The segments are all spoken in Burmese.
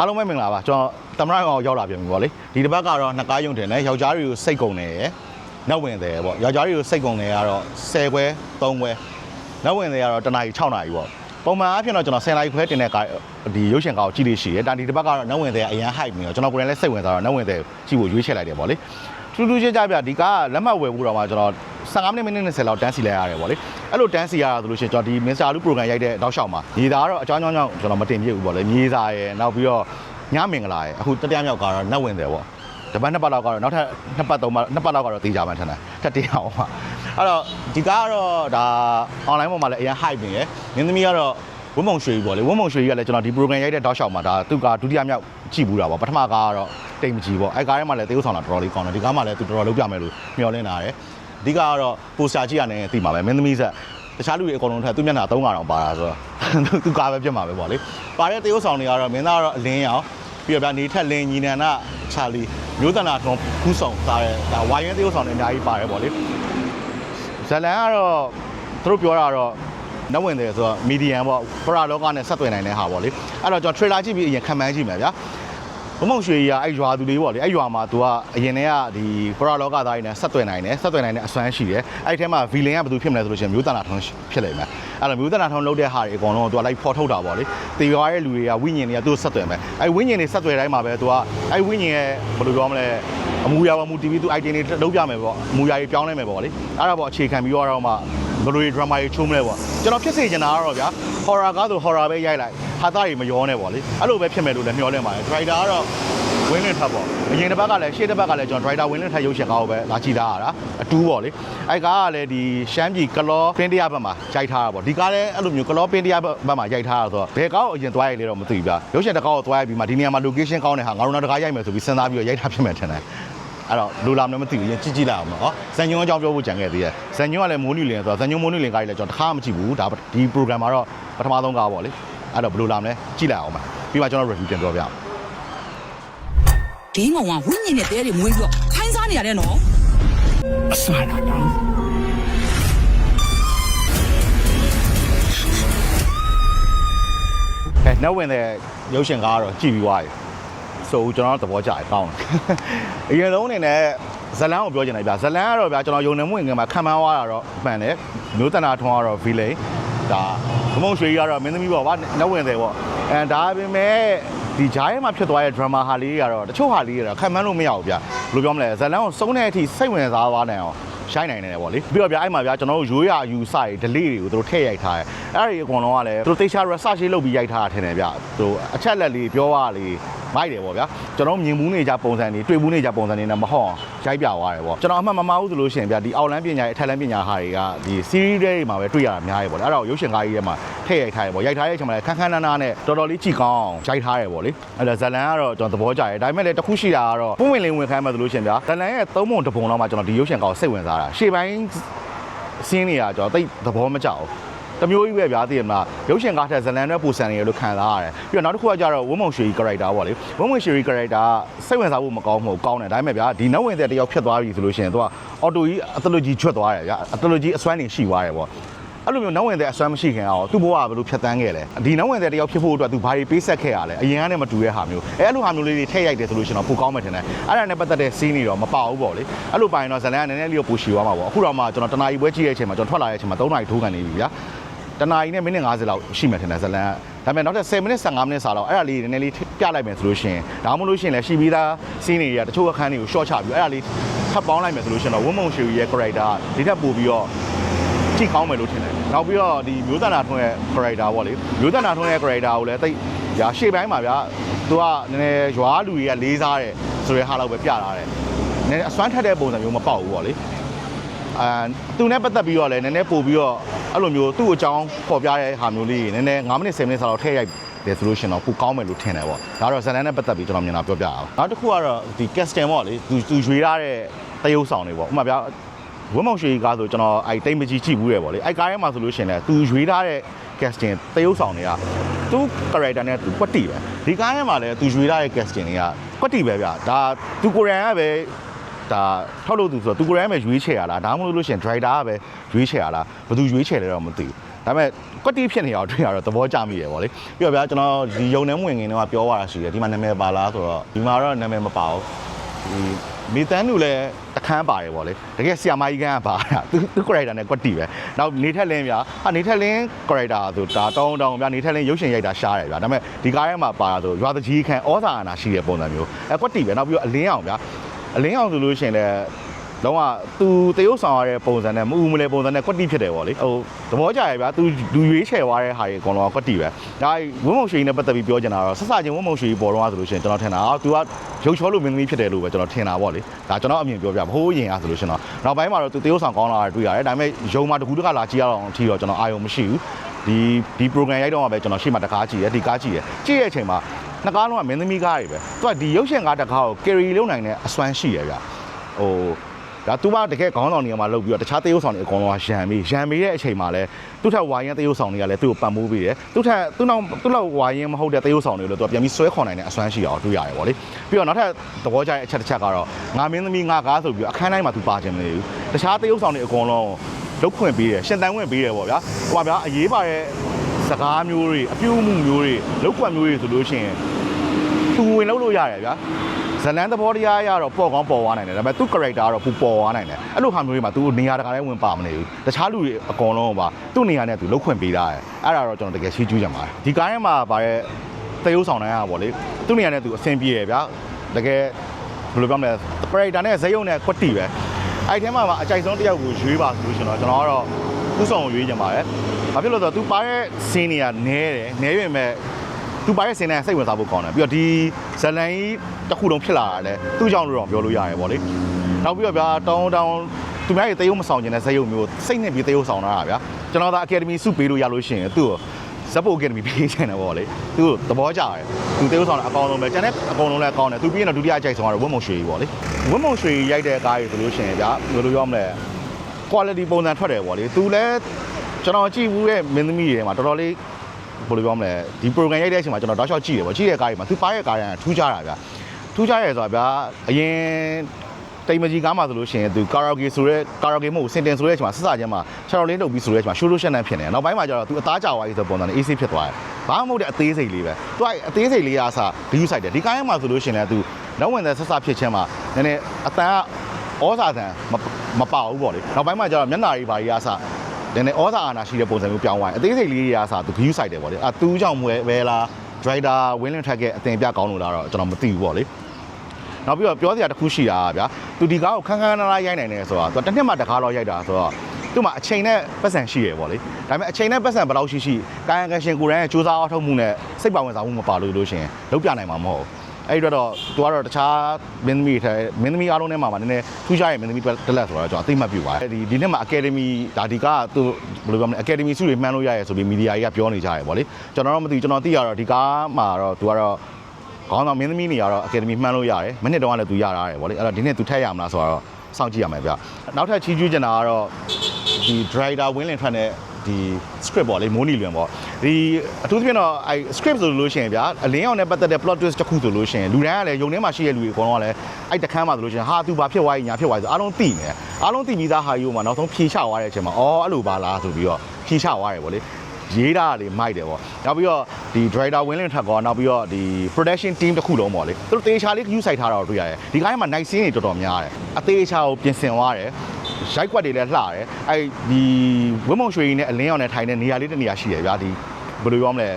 အားလုံးပဲမင်္ဂလာပါကျွန်တော်တမရကောင်ရောက်လာပြန်ပြီပေါ့လေဒီတစ်ပတ်ကတော့နှစ်ကားယုံတင်တယ်ယောက်ျားတွေကိုစိတ်ကုန်တယ်ရယ်နောက်ဝင်တယ်ပေါ့ယောက်ျားတွေကိုစိတ်ကုန်တယ်ကတော့10ခွဲ3ခွဲနောက်ဝင်တယ်ကတော့တနားရီ6နာရီပေါ့ပုံမှန်အားဖြင့်တော့ကျွန်တော်10နာရီခွဲတင်တဲ့ကားဒီရုပ်ရှင်ကားကိုကြည့်လို့ရှိရယ်တာဒီတစ်ပတ်ကတော့နောက်ဝင်တယ်အရန် hype နေတော့ကျွန်တော်ကိုယ်တိုင်လည်းစိတ်ဝင်စားတော့နောက်ဝင်တယ်ကြည့်ဖို့ရွေးချယ်လိုက်တယ်ပေါ့လေထူးထူးခြားခြားပြဒီကားကလက်မှတ်ဝယ်ဖို့တော့မှကျွန်တော်15မိနစ်မိနစ်20လောက်တန်းစီလိုက်ရတယ်ပေါ့လေ အဲ့လိုတန်းစီရတာဆိုလို့ရှိရင်ကျွန်တော်ဒီ Mr. Lu program ရိုက်တဲ့နောက်လျှောက်မှာညီသားကတော့အကြောင်းကြောင်းကြောင့်ကျွန်တော်မတင်ပြဘူးပေါ့လေညီသားရယ်နောက်ပြီးတော့ညမင်္ဂလာရယ်အခုတတိယမြောက်ကတော့နောက်ဝင်တယ်ပေါ့တပတ်နှစ်ပတ်လောက်ကတော့နောက်ထပ်နှစ်ပတ်သုံးပတ်နှစ်ပတ်လောက်ကတော့တေးကြမှန်းထင်တယ်ထပ်တင်းအောင်ပါအဲ့တော့ဒီကားကတော့ဒါ online ပေါ်မှာလည်းအရင် hype နေရယ်မင်းသမီးကတော့ဝင်းမုံရွှေကြီးပေါ့လေဝင်းမုံရွှေကြီးကလည်းကျွန်တော်ဒီ program ရိုက်တဲ့တောက်လျှောက်မှာဒါသူကဒုတိယမြောက်ကြည့်ဘူးတာပေါ့ပထမကားကတော့တိတ်မကြည့်ပေါ့အဲ့ကားထဲမှာလည်းတေးဥဆောင်တာတော်တော်လေးကောင်းတယ်ဒီကားမှာလည်းသူတော်တော်လုပ်ပြမယ်လို့မျှော်လင့်တာရယ် အဓိကကတော့ပိုစတာကြည့်ရနေသိမှာပဲမင်းသမီးဆက်တခြားလူတွေအကုန်လုံးထက်သူမျက်နှာ၃ကောင်ပါတာဆိုတော့သူကားပဲပြတ်မှာပဲပေါ့လေပါတဲ့တေးဥဆောင်တွေကတော့မင်းသားကတော့အလင်းရောင်ပြီးတော့ဗျာနေထက်လင်းညီနန္ဒချာလီမျိုးတနာထွန်ခူးဆောင်စားတဲ့ဒါဝိုင်းရဲတေးဥဆောင်တွေအများကြီးပါတယ်ပေါ့လေဇလန်ကတော့သူတို့ပြောတာတော့နောက်ဝင်တယ်ဆိုတော့မီဒီယံပေါ့ပရာလောကနဲ့ဆက်သွယ်နိုင်တဲ့ဟာပေါ့လေအဲ့တော့ကျွန်တော် trailer ကြည့်ပြီးအရင်ခံမှန်းကြည့်မယ်ဗျာ ဘုံမုံရွှေကြီးကအဲ့ရွာသူလေးပေါ့လေအဲ့ရွာမှာ तू ကအရင်တည်းကဒီပရာလောကသားတွေနဲ့ဆက်သွယ်နိုင်တယ်ဆက်သွယ်နိုင်တဲ့အစွမ်းရှိတယ်အဲ့ဒီထဲမှာ villain ကဘယ်သူဖြစ်မလဲဆိုလို့ရှိရင်မျိုးတနာထွန်းဖြစ်လိမ့်မယ်အဲ့တော့မျိုးတနာထွန်းလုပ်တဲ့ဟာတွေအကုန်လုံးက तू ကလိုက်ဖော်ထုတ်တာပေါ့လေတေရွာရဲ့လူတွေကဝိညာဉ်တွေကသူ့ဆက်သွယ်မယ်အဲ့ဝိညာဉ်တွေဆက်သွယ်တိုင်းမှာပဲ तू ကအဲ့ဝိညာဉ်ရဲ့ဘယ်လိုပြောမလဲအမူအရာပေါ်မူ TV သူ item တွေလုပ်ပြမယ်ပေါ့အမူအရာတွေပြောင်းလဲမယ်ပေါ့လေအဲ့ဒါပေါ့အခြေခံပြီးတော့မှဘယ်လို drama တွေချုံးမလဲပေါ့ကျွန်တော်ဖြစ်စေချင်တာကတော့ဗျာ horror ကားဆို horror ပဲရိုက်လိုက် ဟာသားတွေမရောနဲ့ပေါ့လေအဲ့လိုပဲဖြစ်မယ်လို့လည်းမျှော်လင့်ပါတယ် driver ကတော့ဝင်းလင်းထပ်ပေါ့အရင်တစ်ပတ်ကလည်းရှေ့တစ်ပတ်ကလည်းကျွန်တော် driver ဝင်းလင်းထပ်ရုပ်ရှင်ကားကိုပဲလာကြည့်တာရတာအတူပေါ့လေအဲ့ကားကလည်းဒီရှမ်းပြည်ကလောပင်းတရားဘက်မှာရိုက်ထားတာပေါ့ဒီကားလည်းအဲ့လိုမျိုးကလောပင်းတရားဘက်မှာရိုက်ထားတာဆိုတော့ဘယ်ကားကိုအရင်သွားရိုက်လဲတော့မသိဘူးဗျရုပ်ရှင်တစ်ကားကိုသွားရိုက်ပြီးမှဒီနေရာမှာ location ကောင်းတဲ့ဟာငါတို့နောက်တစ်ကားရိုက်မယ်ဆိုပြီးစဉ်းစားပြီးတော့ရိုက်ထားဖြစ်မယ်ထင်တယ်အဲ့တော့လူလာမလို့မသိဘူးရင်ကြည့်ကြည့်လိုက်အောင်နော်ဇန်ညွန်းအကြောင်းပြောဖို့ကြံခဲ့သေးတယ်ဇန်ညွန်းကလည်းမိုးနီလင်ဆိုတော့ဇန်ညွန်းမိုးနီလင်ကားကြီးလည်းကျွန်တော်တစ်ခါမှမကြည့်ဘူးဒါဒီ program မှာတော့ပထမဆုံးကားပေါ့လေ အဲ့တော့ဘယ်လိုလာမလဲကြည့်လိုက်အောင်ပါပြီးမှကျွန်တော် review တင်ပြောပြအောင်ဒီငုံကဝိညာဉ်နဲ့တဲတွေမွေးပြီးတော့ခိုင်းစားနေရတယ်နော်အစလာတော့ကဲနောက်ဝင်တဲ့ရုပ်ရှင်ကားကတော့ကြည့်ပြီးသွားပြီဆိုကျွန်တော်တို့သဘောကျတယ်ကောင်းတယ်အရင်ဆုံးအနေနဲ့ဇလန်းကိုပြောချင်တယ်ဗျာဇလန်းကတော့ဗျာကျွန်တော်ယုံနေမှုငယ်မှာခံမှန်းသွားတာတော့မှန်တယ်မျိုးတနာထွန်းကတော့ villain ဒါဘမုံရွှေကြီးကတော့မင်းသမီးပေါ့ဗျာနောက်ဝင်တယ်ပေါ့အဲဒါပေမဲ့ဒီဂျားရဲမှာဖြစ်သွားတဲ့ drama ဟာလေးကတော့တချို့ဟာလေးကတော့ခံမှန်းလို့မရဘူးဗျာဘယ်လိုပြောမလဲဇလန်းကိုစုံတဲ့အထိစိတ်ဝင်စားသွားနိုင်အောင် ရှိုင်းနိုင်တယ်ပေါ့လေပြီးတော့ဗျာအဲ့မှာဗျာကျွန်တော်တို့ရိုးရအယူစတွေ delay တွေကိုသူတို့ထည့်ရိုက်ထားတယ်အဲ့ဒီအကုန်လုံးကလည်းသူတို့တေချာ research လုပ်ပြီးရိုက်ထားတာထင်တယ်ဗျာသူအချက်လက်လေးပြောရလေးမိုက်တယ်ပေါ့ဗျာကျွန်တော်မြင်မှုနေကြပုံစံတွေတွေ့မှုနေကြပုံစံတွေနဲ့မဟုတ်ရိုက်ပြသွားတယ်ပေါ့ကျွန်တော်အမှတ်မမှားဘူးဆိုလို့ရှိရင်ဗျာဒီအောက်လန်းပညာရဲ့အထက်လန်းပညာဟာတွေကဒီ series တွေမှာပဲတွေ့ရတာများရေပေါ့လေအဲ့တော့ရုပ်ရှင်ကားကြီးထဲမှာထည့်ရိုက်ထားတယ်ပေါ့ရိုက်ထားတဲ့အချိန်မှာလည်းခန်းခန်းနားနားနဲ့တော်တော်လေးကြည့်ကောင်းရိုက်ထားတယ်ပေါ့လေအဲ့ဒါဇလန်ကတော့ကျွန်တော်သဘောကျတယ်ဒါပေမဲ့လည်းတစ်ခုရှိတာကတော့ပုံဝင်လင်းဝင်ခိုင်းမှဆိုလို့ရှိရင်ဗျာဇလန်ရဲ့သုံးပုံတစ်ပုံတော့မှကျွန်တော်ဒီရုပ်ရှင်ကားကိုစိတ်ဝင်စားတာရှေ့ပိုင်းစင်းနေတာကျွန်တော်တိတ်သဘောမကျဘူးတမျိုးကြီးပဲဗျာသိရမလားရုပ်ရှင်ကားထက်ဇလန်နဲ့ပူဆန်နေရလို့ခံစားရတယ်ပြီးတော့နောက်တစ်ခုကကျတော့ဝင်းမုံရွှေကြီး character ပေါ့လေဝင်းမုံရွှေကြီး character ကစိတ်ဝင်စားဖို့မကောင်းဘူးကောင်းတယ်ဒါပေမဲ့ဗျာဒီနောက်ဝင်တဲ့တယောက်ဖြစ်သွားပြီဆိုလို့ရှိရင်သူကအော်တိုကြီးအတလူကြီးချွတ်သွားတယ်ဗျာအတလူကြီးအစွမ်းနေရှိသွားတယ်ပေါ့ အဲ့လိုမျိုးနောက်ဝင်တဲ့အစွမ်းမရှိခင်အောင်သူ့ဘဝကဘယ်လိုဖြတ်တန်းခဲ့လဲဒီနောက်ဝင်တဲ့တယောက်ဖြစ်ဖို့အတွက်သူဘာတွေပေးဆက်ခဲ့ရလဲအရင်ကနဲ့မတူတဲ့ဟာမျိုးအဲအဲ့လိုဟာမျိုးလေးတွေထည့်ရိုက်တယ်ဆိုလို့ရှိရင်တော့ပိုကောင်းမယ်ထင်တယ်အဲ့ဒါနဲ့ပတ်သက်တဲ့စီးနေတော့မပေါဘူးပေါ့လေအဲ့လိုပိုင်တော့ဇလန်ကနည်းနည်းလေးတော့ပူရှည်သွားမှာပေါ့အခုတော့မှကျွန်တော်တနာရီပွဲကြည့်တဲ့အချိန်မှာကျွန်တော်ထွက်လာတဲ့အချိန်မှာ3နာရီထိုးကန်နေပြီဗျာတနာရီနဲ့မိနစ်50လောက်ရှိမှထင်တယ်ဇလန်ကဒါပေမဲ့နောက်ထပ်10မိနစ်15မိနစ်စာလောက်အဲ့ဒါလေးနည်းနည်းလေးပြလိုက်မယ်ဆိုလို့ရှိရင်ဒါမှမဟုတ်လို့ရှိရင်လည်းရှိပြီးသားစီးနေရတချို့အခန်းတွေကို short ချပြီးအဲ့ဒါလေးထပ်ပေါင်းလိုက်မယ်ဆိုလို့ရှိရင်တော့ဝင်းမုံရှူရဲ့ character ကဒီထက်ပိုပြီးတော့ ကြည့်ကောင်းမယ်လို့ထင်တယ်နောက်ပြီးတော့ဒီမျိုးတနာထွန်းရဲ့ character ပေါ့လေမျိုးတနာထွန်းရဲ့ character ကိုလည်းတိတ်ညာရှေ့ပိုင်းမှာဗျာသူကနည်းနည်းရွာလူတွေကလေးစားတယ်ဆိုတဲ့ဟာလောက်ပဲပြလာတယ်နည်းနည်းအစွမ်းထက်တဲ့ပုံစံမျိုးမပေါက်ဘူးပေါ့လေအာသူနဲ့ပတ်သက်ပြီးတော့လည်းနည်းနည်းပို့ပြီးတော့အဲ့လိုမျိုးသူ့အကြောင်းပေါ်ပြတဲ့ဟာမျိုးလေးနည်းနည်း9မိနစ်10မိနစ်ဆိုတော့ထည့်ရိုက်တယ်ဆိုလို့ရှိရင်တော့ပိုကောင်းမယ်လို့ထင်တယ်ပေါ့ဒါတော့ဇလန်နဲ့ပတ်သက်ပြီးကျွန်တော်မြင်တာပြောပြအောင်နောက်တစ်ခုကတော့ဒီ casting ပေါ့လေသူသူရွေထားတဲ့တရုပ်ဆောင်တွေပေါ့ဥပမာဗျာ ဝင်းမောင်ရွှေကားဆိုကျွန်တော်အဲ့တိတ်မကြီးကြည့်ဘူးရယ်ပေါ့လေအဲ့ကားထဲမှာဆိုလို့ရှိရင်လည်းသူရွေထားတဲ့ casting တရုပ်ဆောင်တွေကသူ character နဲ့သူကွက်တီပဲဒီကားထဲမှာလည်းသူရွေထားတဲ့ casting တွေကကွက်တီပဲဗျာဒါသူကိုယ်တိုင်ကပဲဒါထောက်လို့သူဆိုတော့သူကိုယ်တိုင်ပဲရွေးချယ်ရလားဒါမှမဟုတ်လို့ရှိရင် driver ကပဲရွေးချယ်ရလားဘယ်သူရွေးချယ်လဲတော့မသိဘူးဒါပေမဲ့ကွက်တီဖြစ်နေအောင်တွေ့ရတော့သဘောကျမိရယ်ဗောလေပြီးတော့ဗျာကျွန်တော်ဒီယုံနေမဝင်ငင်တော့ပြောရတာရှိတယ်ဒီမှာနာမည်ပါလားဆိုတော့ဒီမှာတော့နာမည်မပါဘူးဒီမီတန်နူလည်း အခန်းပါတယ်ဗောလေတကယ်ဆီယာမကြီးကန်းကပါတာသူသူ character နဲ့ကွက်တီပဲနောက်နေထက်လင်းဗျာဟာနေထက်လင်း character ဆိုဒါတောင်းတောင်းဗျာနေထက်လင်းရုပ်ရှင်ရိုက်တာရှားတယ်ဗျာဒါပေမဲ့ဒီကားထဲမှာပါတာဆိုရွာတကြီးခန့်ဩဇာအာဏာရှိတဲ့ပုံစံမျိုးအဲကွက်တီပဲနောက်ပြီးတော့အလင်းအောင်ဗျာအလင်းအောင်ဆိုလို့ရှိရင်လည်း လုံးဝသူတရုပ်ဆောင်ရတဲ့ပုံစံနဲ့မအူမလဲပုံစံနဲ့ကွက်တိဖြစ်တယ်ဗောလေဟိုသဘောကျရဗျာသူလူရွေးချယ်သွားတဲ့ဟာတွေအကုန်လုံးကကွက်တိပဲဒါဝင်းမုံရွှေနဲ့ပတ်သက်ပြီးပြောချင်တာတော့ဆက်စချင်းဝင်းမုံရွှေပေါ်တော့ဆိုလို့ရှိရင်ကျွန်တော်ထင်တာအော်သူကရုပ်ချောလို့မင်းသမီးဖြစ်တယ်လို့ပဲကျွန်တော်ထင်တာဗောလေဒါကျွန်တော်အမြင်ပြောပြမဟိုးရင်အားဆိုလို့ရှိရင်တော့နောက်ပိုင်းမှာတော့သူတရုပ်ဆောင်ကောင်းလာတာတွေ့ရတယ်ဒါပေမဲ့ယုံမှာတကူတကလာကြည့်ရအောင်အထီတော့ကျွန်တော်အာရုံမရှိဘူးဒီဒီ program ရိုက်တော့မှပဲကျွန်တော်ရှေ့မှာတကားကြည့်ရဒီကားကြည့်ရကြည့်ရတဲ့အချိန်မှာနှစ်ကားလုံးကမင်းသမီးကားတွေပဲသူကဒီရုပ်ရှင်ကားတစ်ကားကို carry လုပ်နိုင်တဲ့အစွမ်းရှိရဗျဟို ဒါသူကတကယ်ခေါင်းဆောင်နေရာမှာလုပ်ပြီးတော့တခြားတရုပ်ဆောင်တွေအကုန်လုံးကရံပြီးရံပြီးတဲ့အချိန်မှာလဲသူ့ထက်ဝါရင်တရုပ်ဆောင်တွေကလည်းသူ့ကိုပတ်မိုးပေးတယ်သူ့ထက်သူ့နောက်သူ့လောက်ဝါရင်မဟုတ်တဲ့တရုပ်ဆောင်တွေလို့သူကပြန်ပြီးဆွဲခေါ်နိုင်တဲ့အစွမ်းရှိအောင်တွေ့ရတယ်ဗောလေပြီးတော့နောက်ထပ်သဘောကျတဲ့အချက်တစ်ချက်ကတော့ငါမင်းသမီးငါကားဆိုပြီးတော့အခန်းတိုင်းမှာသူပါခြင်းမနေဘူးတခြားတရုပ်ဆောင်တွေအကုန်လုံးလုတ်ခွင့်ပေးတယ်ရှင်တန်ခွင့်ပေးတယ်ဗောဗျာဟိုပါဗျာအရေးပါတဲ့စကားမျိုးတွေအပြုအမူမျိုးတွေလုတ်ခွင့်မျိုးတွေဆိုလို့ရှိရင်သူဝင်လို့လို့ရတယ်ဗျာ ဇလန်သဘောတရားရတော့ပေါ်ကောင်းပေါ်သွားနိုင်တယ်ဒါပေမဲ့သူ့ character ကတော့ပူပေါ်သွားနိုင်တယ်အဲ့လိုဟာမျိုးတွေမှာသူနေရာတကာလည်းဝင်ပါမနေဘူးတခြားလူတွေအကုန်လုံးပါသူ့နေရာနဲ့သူလှုပ်ခွင့်ပေးတာရယ်အဲ့ဒါတော့ကျွန်တော်တကယ်ရှိကျူးကြပါတယ်ဒီကားထဲမှာပါတဲ့သရုပ်ဆောင်တိုင်းကပေါ့လေသူ့နေရာနဲ့သူအဆင်ပြေရယ်ဗျာတကယ်ဘယ်လိုပြောမလဲ character နဲ့ဇယုံနဲ့ကွက်တီပဲအဲ့ထဲမှာမှအကြိုက်ဆုံးတစ်ယောက်ကိုရွေးပါဆိုလို့ရှင်တော့ကျွန်တော်ကတော့သူ့ဆောင်ကိုရွေးကြပါတယ်ဘာဖြစ်လို့လဲဆိုတော့သူပါတဲ့ scene တွေကနဲတယ်နဲပေမဲ့ သူပါရဲ့စင်နဲ့စိတ်ဝင်စားဖို့ကောင်းတယ်ပြီးတော့ဒီဇလန်ကြီးတစ်ခုလုံးဖြစ်လာတာလည်းသူ့ကြောင့်လို့တော့ပြောလို့ရတယ်ဗောလေနောက်ပြီးတော့ဗျာတောင်းတောင်းသူများရဲ့တရုပ်မဆောင်ကျင်တဲ့ဇက်ရုပ်မျိုးစိတ်နဲ့ပြီးတရုပ်ဆောင်တာဗျာကျွန်တော်သာအကယ်ဒမီစုပေးလို့ရလို့ရှိရင်သူ့ကိုဇက်ပိုအကယ်ဒမီပေးချင်တယ်ဗောလေသူ့သဘောကျတယ်သူတရုပ်ဆောင်တာအကောင်းဆုံးပဲကျန်တဲ့အကုန်လုံးလည်းကောင်းတယ်သူပြီးရင်တော့ဒုတိယအကြိုက်ဆုံးကတော့ဝင်းမုံရွှေကြီးဗောလေဝင်းမုံရွှေရိုက်တဲ့ကားကြီးဆိုလို့ရှိရင်ဗျာဘယ်လိုပြောမလဲ quality ပုံစံထွက်တယ်ဗောလေသူလည်းကျွန်တော်ကြည့်ဘူးတဲ့မင်းသမီးတွေမှာတော်တော်လေး ဘယ်လိုပြောမလဲဒီ program ရိုက်တဲ့အချိန်မှာကျွန်တော်တောက်လျှောက်ကြည့်တယ်ပေါ့ကြည့်တဲ့ကားတွေမှာသူပါရဲ့ကားတွေကထူးခြားတာဗျာထူးခြားရဲဆိုတာဗျာအရင်တိမ်မကြီးကားမှာဆိုလို့ရှိရင်သူကာရာဂေဆိုရဲကာရာဂေမဟုတ်စင်တင်ဆိုတဲ့အချိန်မှာဆက်စချင်းမှာခြေတော်လေးလုပ်ပြီးဆိုတဲ့အချိန်မှာရှိုးလို့ရှက်နေဖြစ်နေတယ်နောက်ပိုင်းမှာကျတော့သူအသားကြော်သွားပြီဆိုပုံစံနဲ့ AC ဖြစ်သွားတယ်ဘာမှမဟုတ်တဲ့အသေးစိတ်လေးပဲသူကအသေးစိတ်လေးအားစား view site တယ်ဒီကားထဲမှာဆိုလို့ရှိရင်လည်းသူနောက်ဝင်တဲ့ဆက်စဖြစ်ချင်းမှာနည်းနည်းအတန်ကဩဇာတန်မမပါဘူးပေါ့လေနောက်ပိုင်းမှာကျတော့မျက်နှာကြီးဘာကြီးအားစား နည်းနည်းဩဇာအာဏာရှိတဲ့ပုံစံမျိုးပြောင်းသွားရင်အသေးစိတ်လေးတွေကစားသူ view site တယ်ဗောလေအတူးကြောင့်မွဲပဲလား driver winning track ရဲ့အတင်ပြကောင်းလို့လားတော့ကျွန်တော်မသိဘူးဗောလေနောက်ပြီးတော့ပြောစရာတစ်ခုရှိတာကဗျာသူဒီကားကိုခန်းခန်းနားနားရိုက်နိုင်တယ်ဆိုတော့သူတစ်နှစ်မှတစ်ခါတော့ရိုက်တာဆိုတော့သူ့မှာအချိန်နဲ့ပတ်စံရှိရယ်ဗောလေဒါပေမဲ့အချိန်နဲ့ပတ်စံဘယ်လောက်ရှိရှိကာယကံရှင်ကိုယ်တိုင်ရဲ့စူးစမ်းအားထုတ်မှုနဲ့စိတ်ပါဝင်စားမှုမပါလို့လို့ရှရင်လုံးပြနိုင်မှာမဟုတ်ဘူး အဲ့ဒီတော့သူကတော့တခြားမင်းသမီးတွေမင်းသမီးအားလုံးထဲမှာမှနည်းနည်းထူးခြားရဲ့မင်းသမီးတစ်လက်ဆိုတော့ကျွန်တော်အသိမှတ်ပြုပါတယ်ဒီဒီနှစ်မှာ academy ဒါဒီကသူဘယ်လိုပြောမလဲ academy စုတွေမှန်းလို့ရရဲဆိုပြီးမီဒီယာကြီးကပြောနေကြတယ်ဗောလေကျွန်တော်တော့မသိဘူးကျွန်တော်သိရတော့ဒီကားမှာတော့သူကတော့ခေါင်းဆောင်မင်းသမီးနေရတော့ academy မှန်းလို့ရတယ်မနှစ်တုန်းကလည်းသူရတာတယ်ဗောလေအဲ့တော့ဒီနှစ်သူထက်ရမလားဆိုတော့စောင့်ကြည့်ရမယ်ဗျနောက်ထပ်ချီးကျူးချင်တာကတော့ဒီ driver ဝင်းလင်ထွက်တဲ့ ဒီ script ပေါ့လေမိုးနီလွင်ပေါ့ဒီအထူးသဖြင့်တော့အဲ script ဆိုလို့ရှိရင်ဗျာအလင်းအောင်နဲ့ပတ်သက်တဲ့ plot twist တစ်ခုဆိုလို့ရှိရင်လူတိုင်းကလည်းယုံထဲမှာရှိတဲ့လူတွေအကုန်လုံးကလည်းအဲ့တခန်းမှာဆိုလို့ရှိရင်ဟာသူဘာဖြစ်သွားရင်ညာဖြစ်သွားရင်ဆိုအားလုံးသိနေတယ်အားလုံးသိပြီးသားဟာယူမှာနောက်ဆုံးဖြေချသွားတဲ့အချိန်မှာအော်အဲ့လိုပါလားဆိုပြီးတော့ဖြေချသွားတယ်ဗောလေရေးတာတွေမိုက်တယ်ဗောနောက်ပြီးတော့ဒီ driver ဝင်းလင်ထက်ကောနောက်ပြီးတော့ဒီ production team တစ်ခုလုံးဗောလေသူတို့တေချာလေး view site ထားတာတော့တွေ့ရတယ်ဒီကားထဲမှာ night scene တွေတော်တော်များတယ်အသေးချာကိုပြင်ဆင်သွားတယ် ရိုက်ကွက်တွေလည်းလှတယ်အဲ့ဒီဝင်းမုံရွှေကြီးနဲ့အလင်းအောင်နဲ့ထိုင်တဲ့နေရာလေးတစ်နေရာရှိတယ်ဗျာဒီဘယ်လိုပြောမလဲ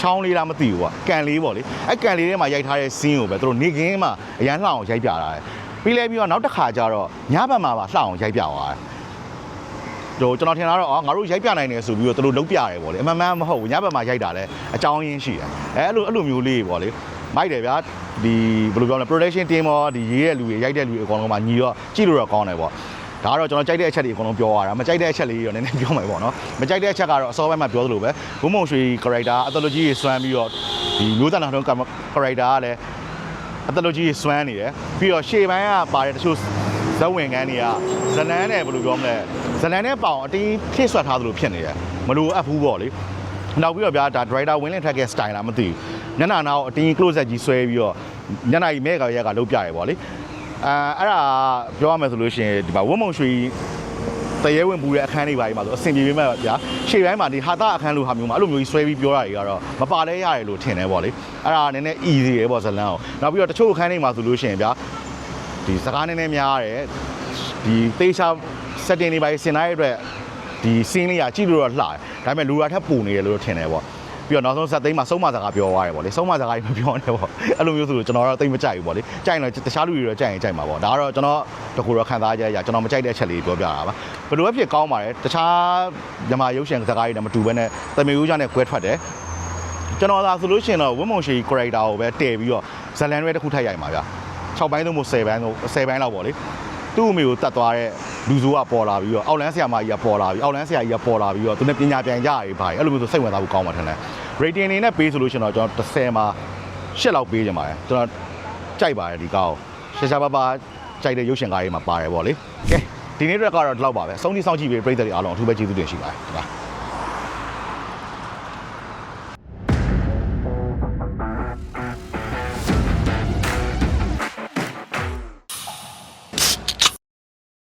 ချောင်းလေးလားမသိဘူးကွာကန်လေးပေါ့လေအဲ့ကန်လေးထဲမှာရိုက်ထားတဲ့ scene ကိုပဲသူတို့နေခင်းမှာအရန်လှအောင်ရိုက်ပြတာတယ်ပြီးလဲပြီးတော့နောက်တစ်ခါကျတော့ညဘက်မှာပါလှအောင်ရိုက်ပြသွားတယ်တို့ကျွန်တော်ထင်တာတော့အော်ငါတို့ရိုက်ပြနိုင်တယ်ဆိုပြီးတော့သူတို့လုံးပြရတယ်ဗောလေအမှန်မှန်မဟုတ်ဘူးညဘက်မှာရိုက်တာလဲအကြောင်းရင်းရှိတယ်အဲအဲ့လိုအဲ့လိုမျိုးလေးဗောလေမိုက်တယ်ဗျာဒီဘယ်လိုပြောမလဲ production team ရောဒီရေးတဲ့လူတွေရိုက်တဲ့လူတွေအကုန်လုံးမှာညီတော့ကြည့်လို့တော့ကောင်းတယ်ဗော ဒါကတော့ကျွန်တော်ကြိုက်တဲ့အချက်တွေအကုန်လုံးပြောရတာမကြိုက်တဲ့အချက်လေးတွေတော့နည်းနည်းပြောမယ်ပေါ့နော်မကြိုက်တဲ့အချက်ကတော့အစောပိုင်းမှာပြောသလိုပဲဘုံမုံရွှေ character အသက်လူကြီးဆွမ်းပြီးတော့ဒီမျိုးသားနောက်တော့ character ကလည်းအသက်လူကြီးဆွမ်းနေတယ်ပြီးတော့ရှေ့ပိုင်းကပါတဲ့တချို့ဇက်ဝင်ကန်းတွေကဇလန်းနဲ့ဘယ်လိုပြောမလဲဇလန်းနဲ့ပေါင်အတင်းဖြည့်ဆွတ်ထားသလိုဖြစ်နေတယ်မလိုအပ်ဘူးပေါ့လေနောက်ပြီးတော့ဗျာဒါ driver ဝင်လင်ထက်က style လားမသိဘူးညနာနာကိုအတင်း close up ကြီးဆွဲပြီးတော့ညနာကြီးမဲကရက်ကလုတ်ပြရဲပေါ့လေ အဲအဲ့ဒါပြောရမယ်ဆိုလို့ရှိရင်ဒီမှာဝတ်မုံရွှေတရေဝင်ပူတဲ့အခန်းလေးပါကြီးမှာဆိုအဆင်ပြေပေမဲ့ဗျာရှေ့ပိုင်းမှာဒီဟာတာအခန်းလိုဟာမျိုးမှာအဲ့လိုမျိုးကြီးဆွဲပြီးပြောတာတွေကတော့မပါလဲရတယ်လို့ထင်တယ်ပေါ့လေအဲ့ဒါနည်းနည်း easy ရေပေါ့ဇလန်းအောင်နောက်ပြီးတော့တချို့အခန်းတွေမှာဆိုလို့ရှိရင်ဗျာဒီစကားနည်းနည်းများတယ်ဒီသေချာ setting တွေပါဆင်ထားရတဲ့အတွက်ဒီ scene လေးကကြည့်လို့တော့လှတယ်ဒါပေမဲ့လူရာထက်ပူနေတယ်လို့ထင်တယ်ပေါ့ ပြီးတော့နောက်ဆုံးဇက်သိမ်းမှာစုံမစကားပြောသွားတယ်ပေါ့လေစုံမစကားကြီးမပြောနဲ့ပေါ့အဲ့လိုမျိုးဆိုလို့ကျွန်တော်တော့တိတ်မကြိုက်ဘူးပေါ့လေကြိုက်ရင်တော့တခြားလူတွေတော့ကြိုက်ရင်ကြိုက်မှာပေါ့ဒါကတော့ကျွန်တော်တကူတော့ခံစားကြရကျွန်တော်မကြိုက်တဲ့အချက်လေးပြောပြတာပါဘယ်လိုပဲဖြစ်ကောင်းပါတယ်တခြားမြန်မာရုပ်ရှင်စကားတွေနဲ့မတူဘဲနဲ့တမေဦးကြနဲ့ကွဲထွက်တယ်ကျွန်တော်သာဆိုလို့ရှိရင်တော့ဝင်းမုံရှိ character ကိုပဲတည်ပြီးတော့ဇလန်ရဲတစ်ခုထပ်ရိုက်မှာဗျာ6ပိုင်းသုံးမို့10ပိုင်းသုံး10ပိုင်းလောက်ပေါ့လေသူ့အမေကိုတတ်သွားတဲ့လူစိုးကပေါ်လာပြီးတော့အောက်လန်းဆရာမကြီးကပေါ်လာပြီးအောက်လန်းဆရာကြီးကပေါ်လာပြီးတော့သူနဲ့ပညာပြန်ကြရပြီပါတယ်အဲ့လိုမျိုးဆိုစိတ်ဝင်စားဖို့ကောင်းမှာထင်တယ် rating အနေနဲ့ပေးဆိုလို့ရှိရင်တော့ကျွန်တော်30မှာ8လောက်ပေးကြပါတယ်ကျွန်တော်ကြိုက်ပါတယ်ဒီကားကိုရှာရှာပါပါကြိုက်တဲ့ရုပ်ရှင်ကားတွေမှာပါတယ်ပေါ့လေကဲဒီနေ့အတွက်ကတော့ဒီလောက်ပါပဲအဆုံးထိစောင့်ကြည့်ပေးပြည်သက်တွေအားလုံးအထူးပဲကျေးဇူးတင်ရှိပါတယ်ဒီပါ